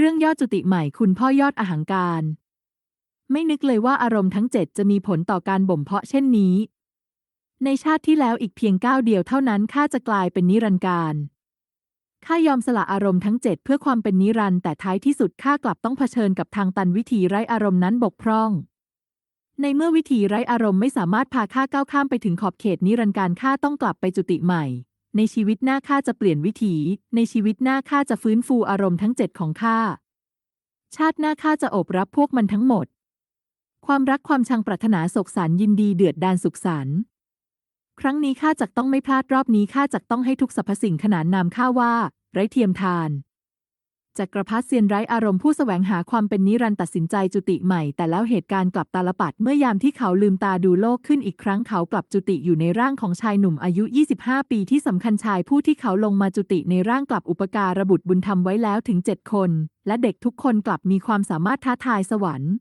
เรื่องยอดจุติใหม่คุณพ่อยอดอหังการ ไม่นึกเลยว่าอารมณ์ทั้งเจ็ดจะมีผลต่อการบ่มเพาะเช่นนี้ ในชาติที่แล้วอีกเพียงก้าวเดียวเท่านั้นข้าจะกลายเป็นนิรันดร์การข้ายอมสละอารมณ์ทั้งเจ็ดเพื่อความเป็นนิรันดร์แต่ท้ายที่สุดข้ากลับต้องเผชิญกับทางตันวิธีไร้อารมณ์นั้นบกพร่อง ในเมื่อวิธีไร้อารมณ์ไม่สามารถพาข้าก้าวข้ามไปถึงขอบเขตนิรันดร์การข้าต้องกลับไปจุติใหม่ ในชีวิตหน้าข้าจะเปลี่ยนวิถี ในชีวิตหน้าข้าจะฟื้นฟูอารมณ์ทั้งเจ็ดของข้า ชาติหน้าข้าจะโอบรับพวกมันทั้งหมด ความรักความชังปรารถนาโศกสารยินดีเดือดดานสุขสันต์ครั้งนี้ข้าจักต้องไม่พลาดรอบนี้ข้าจักต้องให้ทุกสรรพสิ่งขนานนามข้าว่า ไร้เทียมทาน จักรพรรดิเซียนไร้อารมณ์ผู้แสวงหาความเป็นนิรันดร์ตัดสินใจจุติใหม่ แต่แล้วเหตุการณ์กลับตาลปัดเมื่อยามที่เขาลืมตาดูโลกขึ้นอีกครั้งเขากลับจุติอยู่ในร่างของชายหนุ่มอายุ 25 ปีที่สำคัญชายผู้ที่เขาลงมาจุติในร่างกลับอุปการะบุตรบุญธรรมไว้แล้วถึงเจ็ดคน และเด็กทุกคนกลับมีความสามารถท้าทายสวรรค์